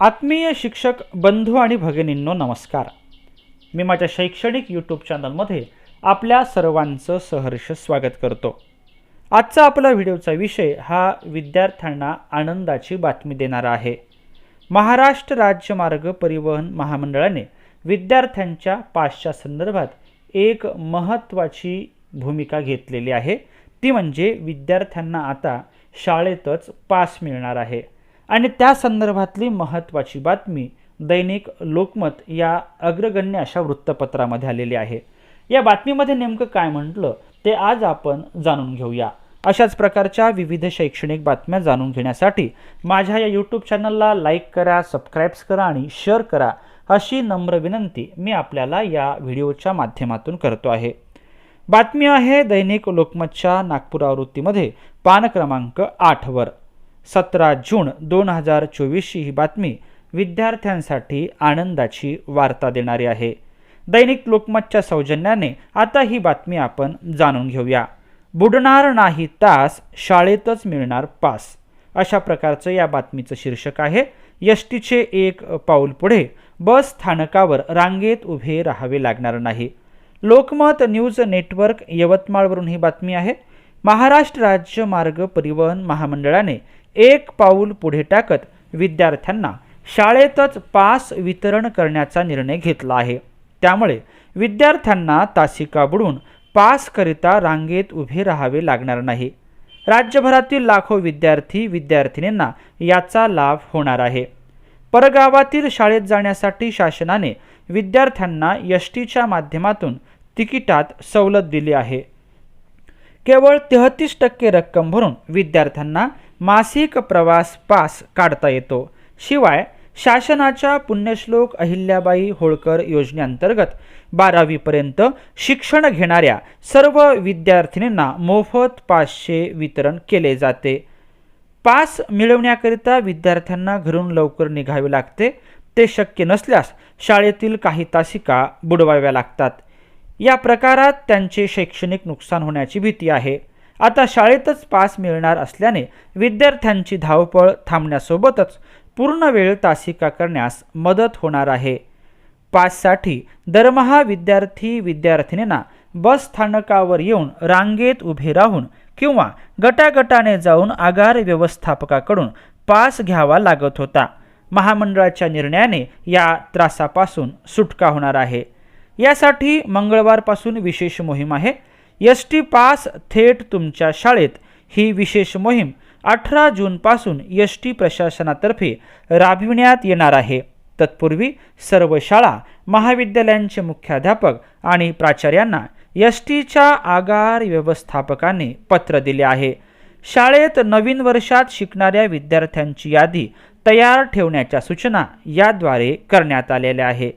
आत्मीय शिक्षक बंधू आणि भगिनींनो नमस्कार. मी माझ्या शैक्षणिक यूट्यूब चॅनलमध्ये आपल्या सर्वांचं सहर्ष स्वागत करतो. आजचा आपला व्हिडिओचा विषय हा विद्यार्थ्यांना आनंदाची बातमी देणारा आहे. महाराष्ट्र राज्य मार्ग परिवहन महामंडळाने विद्यार्थ्यांच्या पासच्या संदर्भात एक महत्त्वाची भूमिका घेतलेली आहे. ती म्हणजे विद्यार्थ्यांना आता शाळेतच पास मिळणार आहे. आणि त्या संदर्भातली महत्त्वाची बातमी दैनिक लोकमत या अग्रगण्य अशा वृत्तपत्रामध्ये आलेली आहे. या बातमीमध्ये नेमकं काय म्हटलं ते आज आपण जाणून घेऊया. अशाच प्रकारच्या विविध शैक्षणिक बातम्या जाणून घेण्यासाठी माझ्या या यूट्यूब चॅनलला लाईक करा सबस्क्राईब्स करा आणि शेअर करा अशी नम्र विनंती मी आपल्याला या व्हिडिओच्या माध्यमातून करतो आहे. बातमी आहे दैनिक लोकमतच्या नागपूर आवृत्तीमध्ये पान क्रमांक आठवर. सतरा जून दोन हजार चोवीसची ही बातमी विद्यार्थ्यांसाठी आनंदाची वार्ता देणारी आहे. दैनिक लोकमतच्या सौजन्याने आता ही बातमी आपण जाणून घेऊया. बुडणार नाही तास शाळेतच मिळणार पास. अशा प्रकारचं या बातमीचं शीर्षक आहे. एस टीचे एक पाऊल पुढे बस स्थानकावर रांगेत उभे राहावे लागणार नाही. लोकमत न्यूज नेटवर्क यवतमाळवरून ही बातमी आहे. महाराष्ट्र राज्य मार्ग परिवहन महामंडळाने एक पाऊल पुढे टाकत विद्यार्थ्यांना शाळेतच पास वितरण करण्याचा निर्णय घेतला आहे. त्यामुळे विद्यार्थ्यांना तासिका बुडून पासकरिता रांगेत उभे राहावे लागणार नाही. राज्यभरातील लाखो विद्यार्थी विद्यार्थिनींना याचा लाभ होणार आहे. परगावातील शाळेत जाण्यासाठी शासनाने विद्यार्थ्यांना यष्टीच्या टीच्या माध्यमातून तिकिटात सवलत दिली आहे. केवळ तेहतीस टक्के रक्कम भरून विद्यार्थ्यांना मासिक प्रवास पास काढता येतो. शिवाय शासनाच्या पुण्यश्लोक अहिल्याबाई होळकर योजनेअंतर्गत बारावीपर्यंत शिक्षण घेणाऱ्या सर्व विद्यार्थिनींना मोफत पासचे वितरण केले जाते. पास मिळवण्याकरिता विद्यार्थ्यांना घरून लवकर निघावे लागते. ते शक्य नसल्यास शाळेतील काही तासिका बुडवाव्या लागतात. या प्रकारात त्यांचे शैक्षणिक नुकसान होण्याची भीती आहे. आता शाळेतच पास मिळणार असल्याने विद्यार्थ्यांची धावपळ थांबण्यासोबतच पूर्ण वेळ तासिका करण्यास मदत होणार आहे. पाससाठी दरमहा विद्यार्थी विद्यार्थिनींना बस स्थानकावर येऊन रांगेत उभे राहून किंवा गटागटाने जाऊन आगार व्यवस्थापकाकडून पास घ्यावा लागत होता. महामंडळाच्या निर्णयाने या त्रासापासून सुटका होणार आहे. यासाठी मंगळवारपासून विशेष मोहीम आहे. एस टी पास थेट तुमच्या शाळेत. ही विशेष मोहीम अठरा जूनपासून एस टी प्रशासनातर्फे राबविण्यात येणार आहे. तत्पूर्वी सर्व शाळा महाविद्यालयांचे मुख्याध्यापक आणि प्राचार्यांना एस टीच्या आगार व्यवस्थापकाने पत्र दिले आहे. शाळेत नवीन वर्षात शिकणाऱ्या विद्यार्थ्यांची यादी तयार ठेवण्याच्या सूचना याद्वारे करण्यात आलेल्या आहे.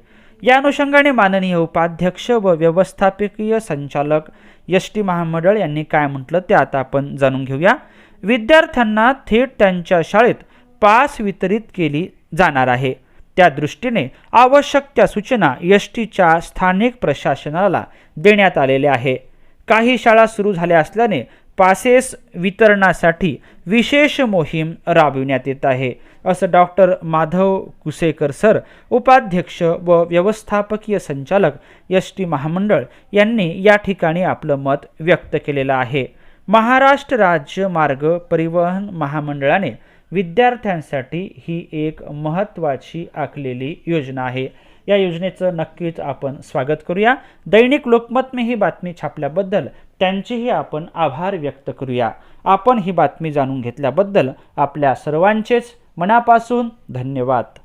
या अनुषंगाने माननीय उपाध्यक्ष व व्यवस्थापकीय संचालक एस टी महामंडळ यांनी काय म्हटलं ते आता आपण जाणून घेऊया. विद्यार्थ्यांना थेट त्यांच्या शाळेत पास वितरित केली जाणार आहे. त्या दृष्टीने आवश्यक त्या सूचना एस टीच्या स्थानिक प्रशासनाला देण्यात आलेल्या आहे. काही शाळा सुरू झाल्या असल्याने पासेस वितरणासाठी विशेष मोहीम राबविण्यात येत आहे असं डॉक्टर माधव कुसेकर सर उपाध्यक्ष व व्यवस्थापकीय संचालक एस टी महामंडळ यांनी या ठिकाणी आपलं मत व्यक्त केलेलं आहे. महाराष्ट्र राज्य मार्ग परिवहन महामंडळाने विद्यार्थ्यांसाठी ही एक महत्त्वाची आखलेली योजना आहे. या योजनेचं नक्कीच आपण स्वागत करूया. दैनिक लोकमतने ही बातमी छापल्याबद्दल त्यांचेही आपण आभार व्यक्त करूया. आपण ही बातमी जाणून घेतल्याबद्दल आपल्या सर्वांचेच मनापासून धन्यवाद.